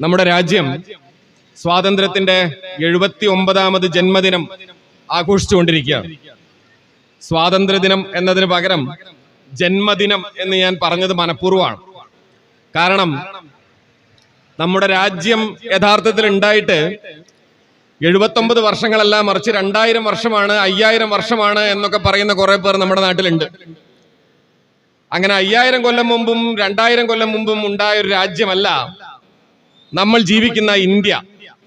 നമ്മുടെ രാജ്യം സ്വാതന്ത്ര്യത്തിന്റെ എഴുപത്തി ഒമ്പതാമത് ജന്മദിനം ആഘോഷിച്ചുകൊണ്ടിരിക്കുകയാണ്. സ്വാതന്ത്ര്യദിനം എന്നതിന് പകരം ജന്മദിനം എന്ന് ഞാൻ പറഞ്ഞത് മനഃപൂർവമാണ്. കാരണം നമ്മുടെ രാജ്യം യഥാർത്ഥത്തിൽ ഉണ്ടായിട്ട് എഴുപത്തൊമ്പത് വർഷങ്ങളല്ല മറിച്ച് രണ്ടായിരം വർഷമാണ് അയ്യായിരം വർഷമാണ് എന്നൊക്കെ പറയുന്ന കുറെ പേർ നമ്മുടെ നാട്ടിലുണ്ട്. അങ്ങനെ അയ്യായിരം കൊല്ലം മുമ്പും രണ്ടായിരം കൊല്ലം മുമ്പും ഉണ്ടായ ഒരു രാജ്യമല്ല നമ്മൾ ജീവിക്കുന്ന ഇന്ത്യ.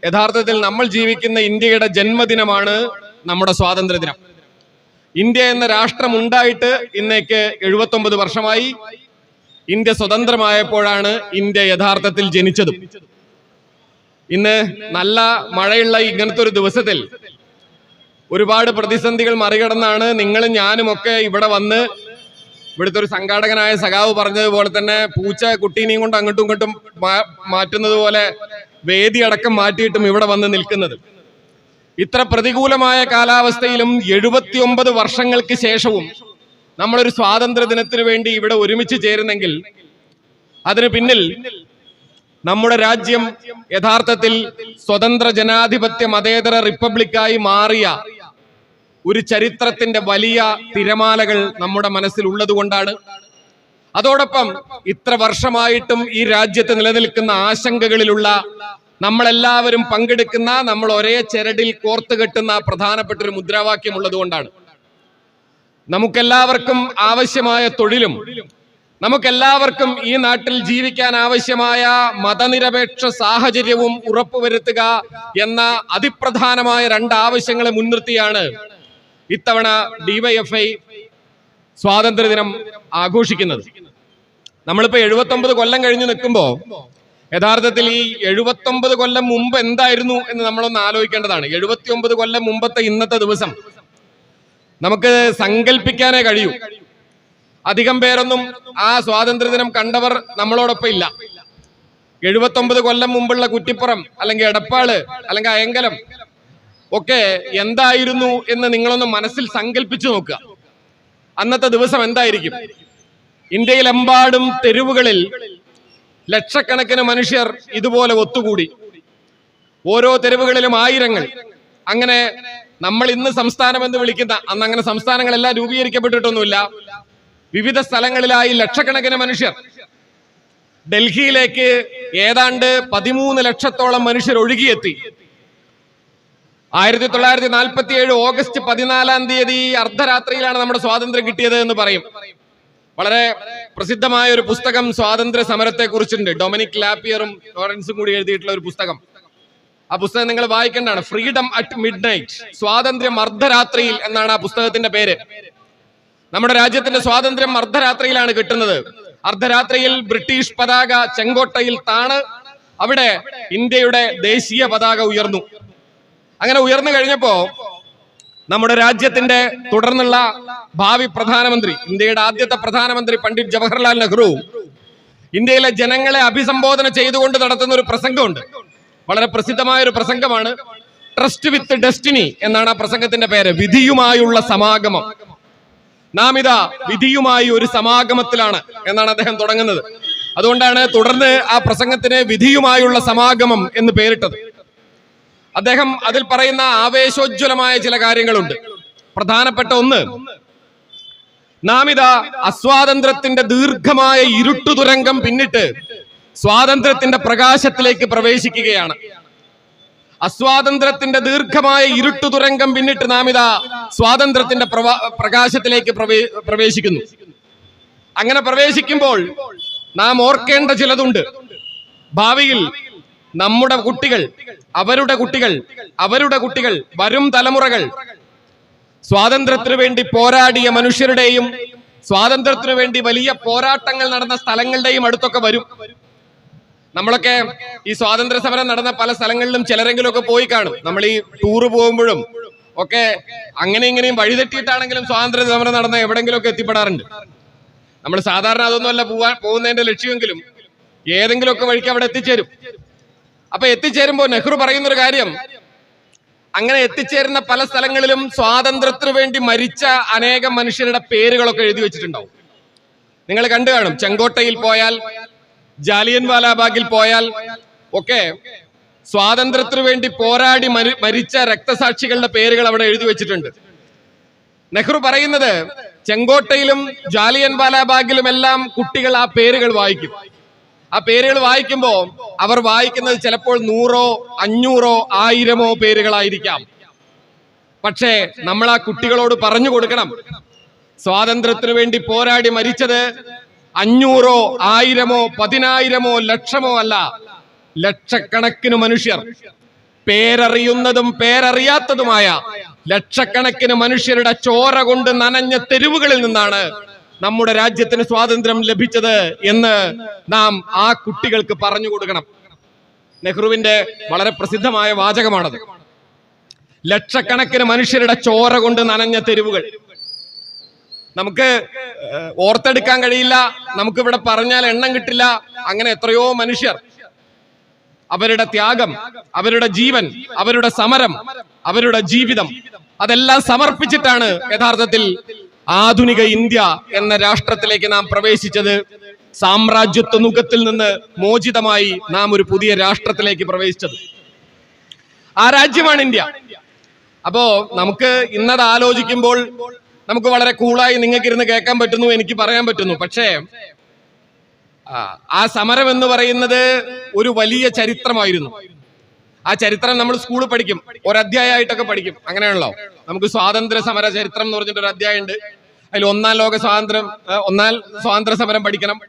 യഥാർത്ഥത്തിൽ നമ്മൾ ജീവിക്കുന്ന ഇന്ത്യയുടെ ജന്മദിനമാണ് നമ്മുടെ സ്വാതന്ത്ര്യദിനം. ഇന്ത്യ എന്ന രാഷ്ട്രം ഉണ്ടായിട്ട് ഇന്നേക്ക് എഴുപത്തൊമ്പത് വർഷമായി. ഇന്ത്യ സ്വതന്ത്രമായപ്പോഴാണ് ഇന്ത്യ യഥാർത്ഥത്തിൽ ജനിച്ചതും. ഇന്ന് നല്ല മഴയുള്ള ഇങ്ങനത്തെ ഒരു ദിവസത്തിൽ ഒരുപാട് പ്രതിസന്ധികൾ മറികടന്നാണ് നിങ്ങളും ഞാനും ഒക്കെ ഇവിടെ വന്ന് ഇവിടുത്തെ ഒരു സംഘാടകനായ സഖാവ് പറഞ്ഞതുപോലെ തന്നെ പൂച്ച കുട്ടീനെയും കൊണ്ട് അങ്ങോട്ടും ഇങ്ങോട്ടും മാറ്റുന്നത് പോലെ വേദി അടക്കം മാറ്റിയിട്ടും ഇവിടെ വന്ന് നിൽക്കുന്നത്. ഇത്ര പ്രതികൂലമായ കാലാവസ്ഥയിലും എഴുപത്തിയൊമ്പത് വർഷങ്ങൾക്ക് ശേഷവും നമ്മളൊരു സ്വാതന്ത്ര്യ ദിനത്തിനു വേണ്ടി ഇവിടെ ഒരുമിച്ച് ചേരുന്നെങ്കിൽ അതിന് പിന്നിൽ നമ്മുടെ രാജ്യം യഥാർത്ഥത്തിൽ സ്വതന്ത്ര ജനാധിപത്യ മതേതര റിപ്പബ്ലിക്കായി മാറിയ ഒരു ചരിത്രത്തിന്റെ വലിയ തിരമാലകൾ നമ്മുടെ മനസ്സിൽ ഉള്ളതുകൊണ്ടാണ്. അതോടൊപ്പം ഇത്ര വർഷമായിട്ടും ഈ രാജ്യത്ത് നിലനിൽക്കുന്ന ആശങ്കകളിലുള്ള നമ്മളെല്ലാവരും പങ്കെടുക്കുന്ന നമ്മൾ ഒരേ ചരടിൽ കോർത്തു കെട്ടുന്ന പ്രധാനപ്പെട്ട ഒരു മുദ്രാവാക്യം ഉള്ളതുകൊണ്ടാണ്. നമുക്കെല്ലാവർക്കും ആവശ്യമായ തൊഴിലും നമുക്കെല്ലാവർക്കും ഈ നാട്ടിൽ ജീവിക്കാൻ ആവശ്യമായ മതനിരപേക്ഷ സാഹചര്യവും ഉറപ്പുവരുത്തുക എന്ന അതിപ്രധാനമായ രണ്ട് ആവശ്യങ്ങളെ മുൻനിർത്തിയാണ് ഇത്തവണ ഡിവൈഎഫ്ഐ സ്വാതന്ത്ര്യദിനം ആഘോഷിക്കുന്നത്. നമ്മളിപ്പോ എഴുപത്തൊമ്പത് കൊല്ലം കഴിഞ്ഞ് നിൽക്കുമ്പോൾ യഥാർത്ഥത്തിൽ ഈ എഴുപത്തൊമ്പത് കൊല്ലം മുമ്പ് എന്തായിരുന്നു എന്ന് നമ്മളൊന്ന് ആലോചിക്കേണ്ടതാണ്. എഴുപത്തി ഒമ്പത് കൊല്ലം മുമ്പത്തെ ഇന്നത്തെ ദിവസം നമുക്ക് സങ്കല്പിക്കാനേ കഴിയൂ. അധികം പേരൊന്നും ആ സ്വാതന്ത്ര്യദിനം കണ്ടവർ നമ്മളോടൊപ്പം ഇല്ല. എഴുപത്തൊമ്പത് കൊല്ലം മുമ്പുള്ള കുറ്റിപ്പുറം അല്ലെങ്കിൽ എടപ്പാൾ അല്ലെങ്കിൽ അയങ്കലം ഒക്കെ എന്തായിരുന്നു എന്ന് നിങ്ങളൊന്ന് മനസ്സിൽ സങ്കല്പിച്ചു നോക്കുക. അന്നത്തെ ദിവസം എന്തായിരിക്കും? ഇന്ത്യയിലെമ്പാടും തെരുവുകളിൽ ലക്ഷക്കണക്കിന് മനുഷ്യർ ഇതുപോലെ ഒത്തുകൂടി. ഓരോ തെരുവുകളിലും ആയിരങ്ങൾ. അങ്ങനെ നമ്മൾ ഇന്ന് സംസ്ഥാനം എന്ന് വിളിക്കുന്ന അന്ന് അങ്ങനെ സംസ്ഥാനങ്ങളെല്ലാം രൂപീകരിക്കപ്പെട്ടിട്ടൊന്നുമില്ല. വിവിധ സ്ഥലങ്ങളിലായി ലക്ഷക്കണക്കിന് മനുഷ്യർ. ഡൽഹിയിലേക്ക് ഏതാണ്ട് പതിമൂന്ന് ലക്ഷത്തോളം മനുഷ്യർ ഒഴുകിയെത്തി. ആയിരത്തി തൊള്ളായിരത്തി നാൽപ്പത്തി ഏഴ് ഓഗസ്റ്റ് പതിനാലാം തീയതി അർദ്ധരാത്രിയിലാണ് നമ്മുടെ സ്വാതന്ത്ര്യം കിട്ടിയത് എന്ന് പറയും. വളരെ പ്രസിദ്ധമായ ഒരു പുസ്തകം സ്വാതന്ത്ര്യ സമരത്തെ കുറിച്ചുണ്ട് ഡൊമിനിക് ലാപ്പിയറും ലോറൻസും കൂടി എഴുതിയിട്ടുള്ള ഒരു പുസ്തകം. ആ പുസ്തകം നിങ്ങൾ വായിക്കേണ്ടതാണ്. ഫ്രീഡം അറ്റ് മിഡ് നൈറ്റ് സ്വാതന്ത്ര്യം അർദ്ധരാത്രിയിൽ എന്നാണ് ആ പുസ്തകത്തിന്റെ പേര്. നമ്മുടെ രാജ്യത്തിന്റെ സ്വാതന്ത്ര്യം അർദ്ധരാത്രിയിലാണ് കിട്ടുന്നത്. അർദ്ധരാത്രിയിൽ ബ്രിട്ടീഷ് പതാക ചെങ്കോട്ടയിൽ താണ്. അവിടെ ഇന്ത്യയുടെ ദേശീയ പതാക ഉയർന്നു. അങ്ങനെ ഉയർന്നു കഴിഞ്ഞപ്പോ നമ്മുടെ രാജ്യത്തിന്റെ തുടർന്നുള്ള ഭാവി പ്രധാനമന്ത്രി ഇന്ത്യയുടെ ആദ്യത്തെ പ്രധാനമന്ത്രി പണ്ഡിറ്റ് ജവഹർലാൽ നെഹ്റു ഇന്ത്യയിലെ ജനങ്ങളെ അഭിസംബോധന ചെയ്തുകൊണ്ട് നടത്തുന്ന ഒരു പ്രസംഗമുണ്ട്. വളരെ പ്രസിദ്ധമായ ഒരു പ്രസംഗമാണ്. ട്രസ്റ്റ് വിത്ത് ഡെസ്റ്റിനി എന്നാണ് ആ പ്രസംഗത്തിന്റെ പേര്. വിധിയുമായുള്ള സമാഗമം. നാം ഇതാ വിധിയുമായി ഒരു സമാഗമത്തിലാണ് എന്നാണ് അദ്ദേഹം തുടങ്ങുന്നത്. അതുകൊണ്ടാണ് തുടർന്ന് ആ പ്രസംഗത്തിന് വിധിയുമായുള്ള സമാഗമം എന്ന് പേരിട്ടത്. അദ്ദേഹം അതിൽ പറയുന്ന ആവേശോജ്വലമായ ചില കാര്യങ്ങളുണ്ട്. പ്രധാനപ്പെട്ട ഒന്ന് നാം ഇതാ അസ്വാതന്ത്ര്യത്തിന്റെ ദീർഘമായ ഇരുട്ടു തുരങ്കം പിന്നിട്ട് സ്വാതന്ത്ര്യത്തിന്റെ പ്രകാശത്തിലേക്ക് പ്രവേശിക്കുകയാണ്. അസ്വാതന്ത്ര്യത്തിന്റെ ദീർഘമായ ഇരുട്ടു തുരങ്കം പിന്നിട്ട് നാം ഇതാ സ്വാതന്ത്ര്യത്തിന്റെ പ്രകാശത്തിലേക്ക് പ്രവേശിക്കുന്നു. അങ്ങനെ പ്രവേശിക്കുമ്പോൾ നാം ഓർക്കേണ്ട ചിലതുണ്ട്. ഭാവിയിൽ നമ്മുടെ കുട്ടികൾ അവരുടെ കുട്ടികൾ അവരുടെ കുട്ടികൾ വരും തലമുറകൾ. സ്വാതന്ത്ര്യത്തിനു വേണ്ടി പോരാടിയ മനുഷ്യരുടെയും സ്വാതന്ത്ര്യത്തിനു വേണ്ടി വലിയ പോരാട്ടങ്ങൾ നടന്ന സ്ഥലങ്ങളുടെയും അടുത്തൊക്കെ വരും. നമ്മളൊക്കെ ഈ സ്വാതന്ത്ര്യ സമരം നടന്ന പല സ്ഥലങ്ങളിലും ചിലരെങ്കിലും ഒക്കെ പോയി കാണും. നമ്മൾ ഈ ടൂറ് പോകുമ്പോഴും ഒക്കെ അങ്ങനെ ഇങ്ങനെയും വഴിതെറ്റിയിട്ടാണെങ്കിലും സ്വാതന്ത്ര്യ സമരം നടന്ന എവിടെങ്കിലുമൊക്കെ എത്തിപ്പെടാറുണ്ട്. നമ്മൾ സാധാരണ അതൊന്നുമല്ല പോവാൻ പോകുന്നതിന്റെ ലക്ഷ്യമെങ്കിലും ഏതെങ്കിലുമൊക്കെ വഴിക്ക് അവിടെ എത്തിച്ചേരും. അപ്പൊ എത്തിച്ചേരുമ്പോൾ നെഹ്റു പറയുന്ന ഒരു കാര്യം. അങ്ങനെ എത്തിച്ചേരുന്ന പല സ്ഥലങ്ങളിലും സ്വാതന്ത്ര്യത്തിനു വേണ്ടി മരിച്ച അനേകം മനുഷ്യരുടെ പേരുകളൊക്കെ എഴുതി വെച്ചിട്ടുണ്ടാവും. നിങ്ങൾ കണ്ടു കാണും. ചെങ്കോട്ടയിൽ പോയാൽ ജാലിയൻ വാലാബാഗിൽ പോയാൽ ഒക്കെ സ്വാതന്ത്ര്യത്തിനു വേണ്ടി പോരാടി മരിച്ച രക്തസാക്ഷികളുടെ പേരുകൾ അവിടെ എഴുതി വെച്ചിട്ടുണ്ട്. നെഹ്റു പറയുന്നത് ചെങ്കോട്ടയിലും ജാലിയൻ വാലാബാഗിലും എല്ലാം കുട്ടികൾ ആ പേരുകൾ വായിക്കും. ആ പേരുകൾ വായിക്കുമ്പോൾ അവർ വായിക്കുന്നത് ചിലപ്പോൾ നൂറോ അഞ്ഞൂറോ ആയിരമോ പേരുകളായിരിക്കാം. പക്ഷേ നമ്മൾ ആ കുട്ടികളോട് പറഞ്ഞു കൊടുക്കണം. സ്വാതന്ത്ര്യത്തിനു വേണ്ടി പോരാടി മരിച്ചത് അഞ്ഞൂറോ ആയിരമോ പതിനായിരമോ ലക്ഷമോ അല്ല ലക്ഷക്കണക്കിന് മനുഷ്യർ. പേരറിയുന്നതും പേരറിയാത്തതുമായ ലക്ഷക്കണക്കിന് മനുഷ്യരുടെ ചോര കൊണ്ട് നനഞ്ഞ തെരുവുകളിൽ നിന്നാണ് നമ്മുടെ രാജ്യത്തിന് സ്വാതന്ത്ര്യം ലഭിച്ചത് എന്ന് നാം ആ കുട്ടികൾക്ക് പറഞ്ഞു കൊടുക്കണം. നെഹ്റുവിന്റെ വളരെ പ്രസിദ്ധമായ വാചകമാണത്. ലക്ഷക്കണക്കിന് മനുഷ്യരുടെ ചോര കൊണ്ട് നനഞ്ഞ തെരുവുകൾ. നമുക്ക് ഓർത്തെടുക്കാൻ കഴിയില്ല. നമുക്ക് ഇവിടെ പറഞ്ഞാൽ എണ്ണം കിട്ടില്ല. അങ്ങനെ എത്രയോ മനുഷ്യർ. അവരുടെ ത്യാഗം അവരുടെ ജീവൻ അവരുടെ സമരം അവരുടെ ജീവിതം അതെല്ലാം സമർപ്പിച്ചിട്ടാണ് യഥാർത്ഥത്തിൽ ആധുനിക ഇന്ത്യ എന്ന രാഷ്ട്രത്തിലേക്ക് നാം പ്രവേശിച്ചത് സാമ്രാജ്യത്വ മുഖത്തിൽ നിന്ന് മോചിതമായി നാം ഒരു പുതിയ രാഷ്ട്രത്തിലേക്ക് പ്രവേശിച്ചത്. ആ രാജ്യമാണ് ഇന്ത്യ. അപ്പോ നമുക്ക് ഇന്നത് ആലോചിക്കുമ്പോൾ നമുക്ക് വളരെ കൂളായി നിങ്ങൾക്ക് ഇരുന്ന് കേൾക്കാൻ പറ്റുന്നു എനിക്ക് പറയാൻ പറ്റുന്നു. പക്ഷേ ആ, സമരം എന്ന് പറയുന്നത് ഒരു വലിയ ചരിത്രമായിരുന്നു. ആ ചരിത്രം നമ്മൾ സ്കൂളിൽ പഠിക്കും ഒരധ്യായമായിട്ടൊക്കെ പഠിക്കും. അങ്ങനെയാണല്ലോ. നമുക്ക് സ്വാതന്ത്ര്യ സമര ചരിത്രം എന്ന് പറഞ്ഞിട്ട് ഒരു അധ്യായം ഉണ്ട് അതിൽ ഒന്നാം ലോക സ്വാതന്ത്ര്യം ഒന്നാം സ്വാതന്ത്ര്യ സമരം പഠിക്കണം.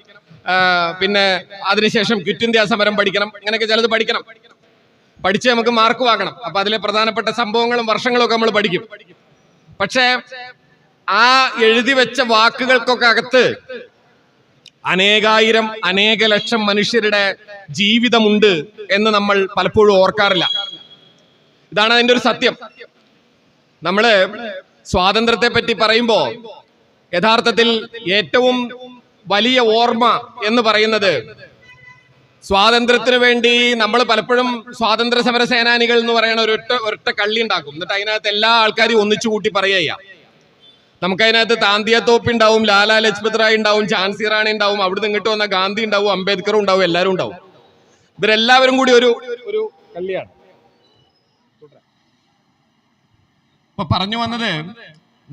പിന്നെ അതിനുശേഷം ക്വിറ്റ് ഇന്ത്യ സമരം പഠിക്കണം. അങ്ങനെയൊക്കെ ചിലത് പഠിക്കണം. പഠിച്ച് നമുക്ക് മാർക്ക് വാങ്ങണം. അപ്പൊ അതിലെ പ്രധാനപ്പെട്ട സംഭവങ്ങളും വർഷങ്ങളും ഒക്കെ നമ്മൾ പഠിക്കും. പക്ഷേ ആ എഴുതി വെച്ച വാക്കുകൾക്കൊക്കെ അകത്ത് അനേകായിരം അനേക ലക്ഷം മനുഷ്യരുടെ ജീവിതമുണ്ട് എന്ന് നമ്മൾ പലപ്പോഴും ഓർക്കാറില്ല. ഇതാണ് അതിന്റെ ഒരു സത്യം. നമ്മൾ സ്വാതന്ത്ര്യത്തെ പറ്റി പറയുമ്പോ യഥാർത്ഥത്തിൽ ഏറ്റവും വലിയ ഓർമ്മ എന്ന് പറയുന്നത് സ്വാതന്ത്ര്യത്തിന് വേണ്ടി നമ്മൾ പലപ്പോഴും സ്വാതന്ത്ര്യ സമര സേനാനികൾ എന്ന് പറയുന്ന ഒരൊറ്റ ഒരൊറ്റ കള്ളി ഉണ്ടാക്കും. എന്നിട്ട് അതിനകത്ത് എല്ലാ ആൾക്കാരും ഒന്നിച്ചു കൂട്ടി പറയുക നമുക്കതിനകത്ത് താന്തിയ തോപ്പി ഉണ്ടാവും ലാലാ ലജ്പത് റായ് ഉണ്ടാവും ഝാൻസി റാണി ഉണ്ടാവും അവിടുന്ന് ഇങ്ങോട്ട് വന്ന ഗാന്ധി ഉണ്ടാവും അംബേദ്കർ ഉണ്ടാവും എല്ലാവരും ഉണ്ടാവും. ഇവരെല്ലാവരും കൂടി ഒരു ഒരു കള്ളിയാണ്. ഇപ്പൊ പറഞ്ഞു വന്നത്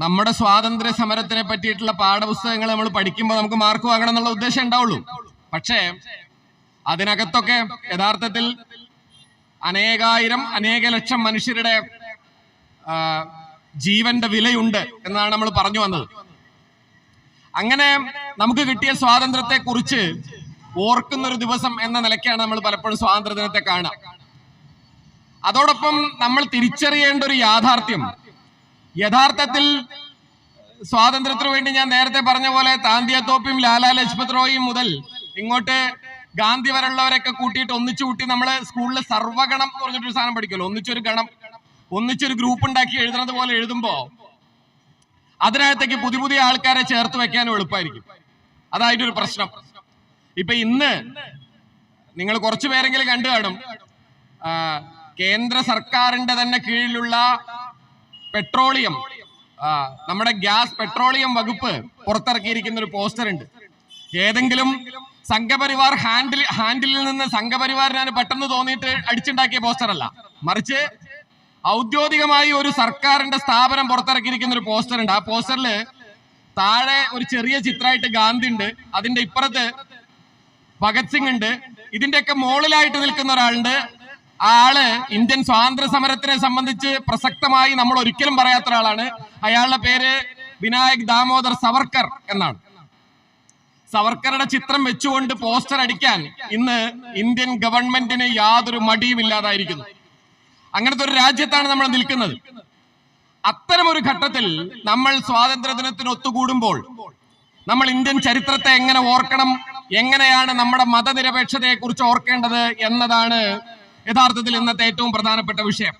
നമ്മുടെ സ്വാതന്ത്ര്യ സമരത്തിനെ പറ്റിയിട്ടുള്ള പാഠപുസ്തകങ്ങൾ നമ്മൾ പഠിക്കുമ്പോൾ നമുക്ക് മാർക്ക് വാങ്ങണം എന്നുള്ള ഉദ്ദേശം ഉണ്ടാവുള്ളൂ. പക്ഷേ അതിനകത്തൊക്കെ യഥാർത്ഥത്തിൽ അനേകായിരം അനേക ലക്ഷം മനുഷ്യരുടെ ജീവന്റെ വിലയുണ്ട് എന്നാണ് നമ്മൾ പറഞ്ഞു വന്നത്. അങ്ങനെ നമുക്ക് കിട്ടിയ സ്വാതന്ത്ര്യത്തെ കുറിച്ച് ഓർക്കുന്ന ഒരു ദിവസം എന്ന നിലയ്ക്കാണ് നമ്മൾ പലപ്പോഴും സ്വാതന്ത്ര്യ ദിനത്തെ കാണുക. അതോടൊപ്പം നമ്മൾ തിരിച്ചറിയേണ്ട ഒരു യാഥാർത്ഥ്യം യഥാർത്ഥത്തിൽ സ്വാതന്ത്ര്യത്തിനു വേണ്ടി ഞാൻ നേരത്തെ പറഞ്ഞ പോലെ താന്തിയ തോപ്പിയും ലാലാ ലജ്പത് റോയും മുതൽ ഇങ്ങോട്ട് ഗാന്ധി വരെയുള്ളവരൊക്കെ കൂട്ടിയിട്ട് ഒന്നിച്ചു കൂട്ടി നമ്മൾ സ്കൂളിൽ സർവഗണം എന്ന് പറഞ്ഞിട്ടൊരു സാധനം പഠിക്കുമല്ലോ? ഒന്നിച്ചൊരു ഗണം. ഒന്നിച്ചൊരു ഗ്രൂപ്പ് ഉണ്ടാക്കി എഴുതുന്നത് പോലെ എഴുതുമ്പോ അതിനകത്തേക്ക് പുതിയ പുതിയ ആൾക്കാരെ ചേർത്ത് വെക്കാനും എളുപ്പമായിരിക്കും. അതായിട്ടൊരു പ്രശ്നം. ഇപ്പൊ ഇന്ന് നിങ്ങൾ കുറച്ചു പേരെങ്കിലും കണ്ടു കാണും. കേന്ദ്ര സർക്കാരിന്റെ തന്നെ കീഴിലുള്ള പെട്രോളിയം. നമ്മുടെ ഗ്യാസ് പെട്രോളിയം വകുപ്പ് പുറത്തിറക്കിയിരിക്കുന്ന ഒരു പോസ്റ്റർ ഉണ്ട് ഏതെങ്കിലും സംഘപരിവാർ ഹാൻഡിൽ ഹാൻഡിലിൽ നിന്ന് സംഘപരിവാറിനാണ് പെട്ടെന്ന് തോന്നിയിട്ട് അടിച്ചുണ്ടാക്കിയ പോസ്റ്റർ അല്ല മറിച്ച് ഔദ്യോഗികമായി ഒരു സർക്കാരിന്റെ സ്ഥാപനം പുറത്തിറക്കിയിരിക്കുന്ന ഒരു പോസ്റ്റർ ഉണ്ട് ആ പോസ്റ്ററിൽ താഴെ ഒരു ചെറിയ ചിത്രമായിട്ട് ഗാന്ധി ഉണ്ട്. അതിന്റെ ഇപ്പുറത്ത് ഭഗത് സിംഗ് ഉണ്ട്. ഇതിന്റെയൊക്കെ മോളിലായിട്ട് നിൽക്കുന്ന ഒരാളുണ്ട്. ആൾ ഇന്ത്യൻ സ്വാതന്ത്ര്യ സമരത്തിനെ സംബന്ധിച്ച് പ്രസക്തമായി നമ്മൾ ഒരിക്കലും പറയാത്ത ഒരാളാണ്. അയാളുടെ പേര് വിനായക് ദാമോദർ സവർക്കർ എന്നാണ്. സവർക്കറുടെ ചിത്രം വെച്ചുകൊണ്ട് പോസ്റ്റർ അടിക്കാൻ ഇന്ന് ഇന്ത്യൻ ഗവൺമെന്റിന് യാതൊരു മടിയും ഇല്ലാതായിരിക്കുന്നു. അങ്ങനത്തെ ഒരു രാജ്യത്താണ് നമ്മൾ നിൽക്കുന്നത്. അത്തരമൊരു ഘട്ടത്തിൽ നമ്മൾ സ്വാതന്ത്ര്യ ദിനത്തിന് ഒത്തുകൂടുമ്പോൾ നമ്മൾ ഇന്ത്യൻ ചരിത്രത്തെ എങ്ങനെ ഓർക്കണം എങ്ങനെയാണ് നമ്മുടെ മതനിരപേക്ഷതയെ കുറിച്ച് ഓർക്കേണ്ടത് എന്നതാണ് യഥാർത്ഥത്തിൽ ഇന്നത്തെ ഏറ്റവും പ്രധാനപ്പെട്ട വിഷയം.